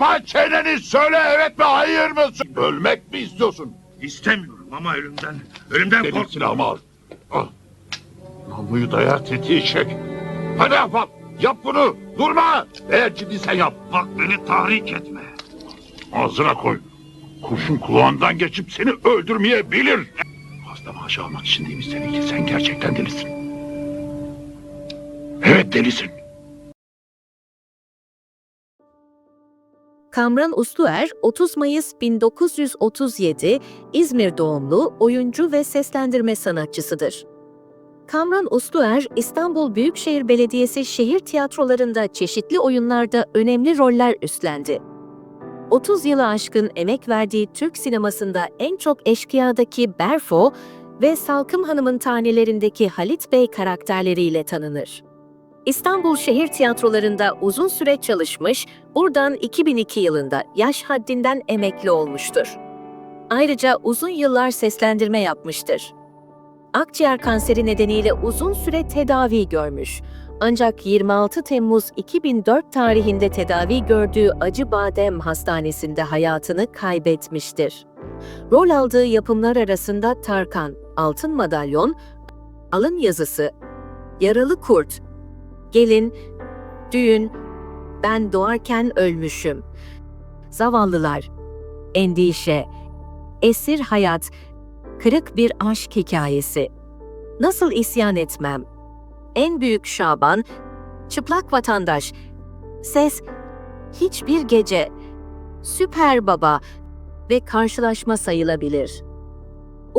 Kapa çeneni söyle evet mi hayır mı? Ölmek mi istiyorsun? İstemiyorum ama ölümden, ölümden Benim silahımı al. Al. Namluyu daya tetiği çek. Hadi Ahbap yap bunu. Durma. Eğer ciddiysen yap. Bak beni tahrik etme. Ağzına koy. Kurşun kulağından geçip seni öldürmeyebilir. Hasta maaşı almak için değil mi seninki? Sen gerçekten delisin. Evet delisin. Kamran Usluer, 30 Mayıs 1937 İzmir doğumlu oyuncu ve seslendirme sanatçısıdır. Kamran Usluer, İstanbul Büyükşehir Belediyesi şehir tiyatrolarında çeşitli oyunlarda önemli roller üstlendi. 30 yılı aşkın emek verdiği Türk sinemasında en çok Eşkıya'daki Berfo ve Salkım Hanım'ın tanelerindeki Halit Bey karakterleriyle tanınır. İstanbul şehir tiyatrolarında uzun süre çalışmış, buradan 2002 yılında yaş haddinden emekli olmuştur. Ayrıca uzun yıllar seslendirme yapmıştır. Akciğer kanseri nedeniyle uzun süre tedavi görmüş. Ancak 26 Temmuz 2004 tarihinde tedavi gördüğü Acıbadem Hastanesi'nde hayatını kaybetmiştir. Rol aldığı yapımlar arasında Tarkan, Altın Madalyon, Alın Yazısı, Yaralı Kurt, Gelin, Düğün, Ben Doğarken Ölmüşüm, Zavallılar, Endişe, Esir Hayat, Kırık Bir Aşk Hikayesi, Nasıl İsyan Etmem, En Büyük Şaban, Çıplak Vatandaş, Ses, Hiçbir Gece, Süper Baba ve Karşılaşma sayılabilir.